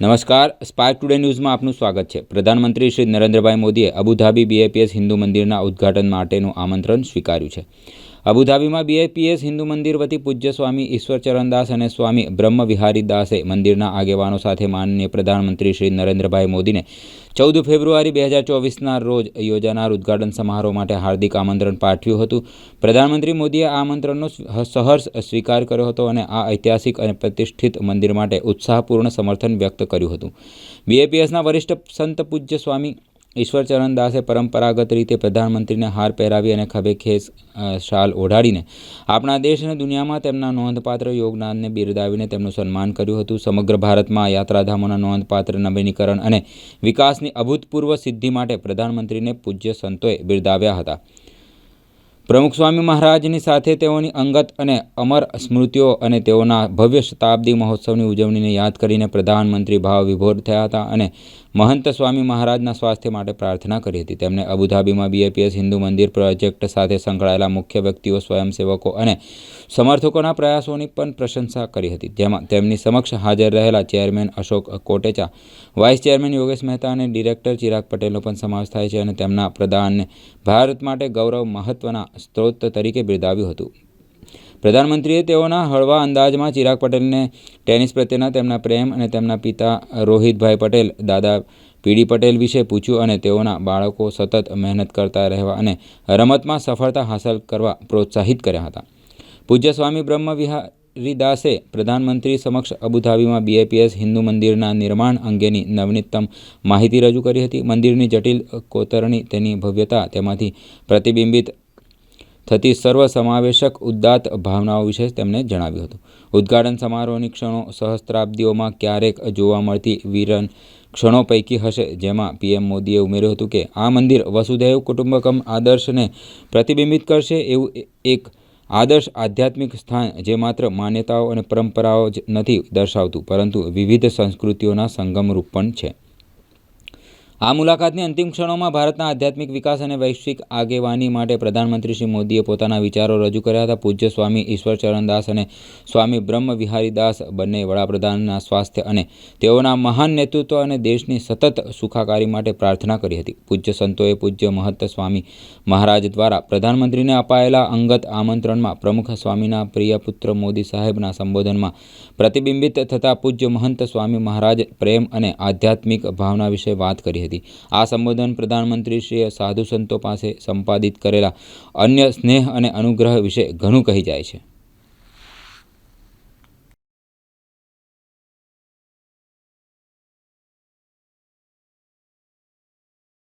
નમસ્કાર. Spark today ન્યૂઝમાં આપનું સ્વાગત છે. પ્રધાનમંત્રી શ્રી નરેન્દ્રભાઈ મોદીએ અબુધાબી બીએપીએસ હિન્દુ મંદિરના ઉદ્ઘાટન માટેનું આમંત્રણ સ્વીકાર્યું છે. અબુધાબીમાં બીએપીએસ હિન્દુ મંદિર વતી પૂજ્ય સ્વામી ઈશ્વરચરણદાસ અને સ્વામી બ્રહ્મ વિહારી દાસે મંદિરના આગેવાનો સાથે માનનીય પ્રધાનમંત્રી શ્રી નરેન્દ્રભાઈ મોદીને ચૌદ ફેબ્રુઆરી બે હજાર ચોવીસના રોજ યોજાનાર ઉદ્ઘાટન સમારોહ માટે હાર્દિક આમંત્રણ પાઠવ્યું હતું. પ્રધાનમંત્રી મોદીએ આ આમંત્રણનો સહર્ષ સ્વીકાર કર્યો હતો અને આ ઐતિહાસિક અને પ્રતિષ્ઠિત મંદિર માટે ઉત્સાહપૂર્ણ સમર્થન વ્યક્ત કર્યું હતું. બીએપીએસના વરિષ્ઠ સંત પૂજ્ય સ્વામી ઈશ્વરચરણ દાસે પરંપરાગત રીતે પ્રધાનમંત્રીને હાર પહેરાવી અને ખભે ખેસ શાલ ઓઢાડીને આપણા દેશ અને દુનિયામાં તેમના નોંધપાત્ર યોગદાનને બિરદાવીને તેમનું સન્માન કર્યું હતું. સમગ્ર ભારતમાં યાત્રાધામોના નોંધપાત્ર નવીનીકરણ અને વિકાસની અભૂતપૂર્વ સિદ્ધિ માટે પ્રધાનમંત્રીને પૂજ્ય સંતોએ બિરદાવ્યા હતા. પ્રમુખ સ્વામી મહારાજની સાથે તેઓની અંગત અને અમર સ્મૃતિઓ અને તેઓના ભવ્ય શતાબ્દી મહોત્સવની ઉજવણીને યાદ કરીને પ્રધાનમંત્રી ભાવ વિભોર થયા હતા અને મહંત સ્વામી મહારાજના સ્વાસ્થ્ય માટે પ્રાર્થના કરી હતી. તેમણે અબુધાબીમાં બીએપીએસ હિન્દુ મંદિર પ્રોજેક્ટ સાથે સંકળાયેલા મુખ્ય વ્યક્તિઓ, સ્વયંસેવકો અને સમર્થકોના પ્રયાસોની પણ પ્રશંસા કરી હતી. જેમાં તેમની સમક્ષ હાજર રહેલા chairman Ashok Kotecha, vice chairman Yogesh Mehta અને ડિરેક્ટર ચિરાગ પટેલનો પણ સમાવેશ થાય છે અને તેમના પ્રદાનને ભારત માટે ગૌરવ મહત્વના સ્ત્રોત તરીકે બિરદાવ્યું હતું. પ્રધાનમંત્રીએ તેઓના હળવા અંદાજમાં ચિરાગ પટેલને ટેનિસ પ્રત્યેના તેમના પ્રેમ અને તેમના પિતા રોહિતભાઈ પટેલ, દાદા પીડી પટેલ વિશે પૂછ્યું અને તેઓના બાળકો સતત મહેનત કરતા રહેવા અને રમતમાં સફળતા હાંસલ કરવા પ્રોત્સાહિત કર્યા હતા. પૂજ્ય સ્વામી બ્રહ્મ વિહારીદાસે પ્રધાનમંત્રી સમક્ષ અબુધાબીમાં બીએપીએસ હિન્દુ મંદિરના નિર્માણ અંગેની નવનીતમ માહિતી રજૂ કરી હતી. મંદિરની જટિલ કોતરણી તેની ભવ્યતા તેમાંથી પ્રતિબિંબિત થતી સર્વસમાવેશક ઉદાત્ત ભાવનાઓ વિશે તેમણે જણાવ્યું હતું. ઉદ્ઘાટન સમારોહની ક્ષણો સહસ્ત્રાબ્દીઓમાં ક્યારેક જોવા મળતી વીરન ક્ષણો પૈકી હશે, જેમાં પીએમ મોદીએ ઉમેર્યું હતું કે, આ મંદિર વસુધૈવ કુટુંબકમ આદર્શને પ્રતિબિંબિત કરશે એવું એક આદર્શ આધ્યાત્મિક સ્થાન જે માત્ર માન્યતાઓ અને પરંપરાઓ જ નથી દર્શાવતું, પરંતુ વિવિધ સંસ્કૃતિઓના સંગમરૂપ પણ છે. આ મુલાકાતની અંતિમ ક્ષણોમાં ભારતના આધ્યાત્મિક વિકાસ અને વૈશ્વિક આગેવાની માટે પ્રધાનમંત્રી શ્રી મોદીએ પોતાના વિચારો રજૂ કર્યા હતા. પૂજ્ય સ્વામી ઈશ્વરચરણદાસ અને સ્વામી બ્રહ્મ વિહારીદાસ બંને વડાપ્રધાનના સ્વાસ્થ્ય અને તેઓના મહાન નેતૃત્વ અને દેશની સતત સુખાકારી માટે પ્રાર્થના કરી હતી. પૂજ્ય સંતોએ પૂજ્ય મહંત સ્વામી મહારાજ દ્વારા પ્રધાનમંત્રીને અપાયેલા અંગત આમંત્રણમાં પ્રમુખ સ્વામીના પ્રિય પુત્ર મોદી સાહેબના સંબોધનમાં પ્રતિબિંબિત થતા પૂજ્ય મહંત સ્વામી મહારાજ પ્રેમ અને આધ્યાત્મિક ભાવના વિશે વાત કરી હતી આ સંબોધન પ્રધાનમંત્રીશ્રીએ સાધુ સંતો પાસે સંપાદિત કરેલા અન્ય સ્નેહ અને અનુગ્રહ વિશે ઘણું કહી જાય છે.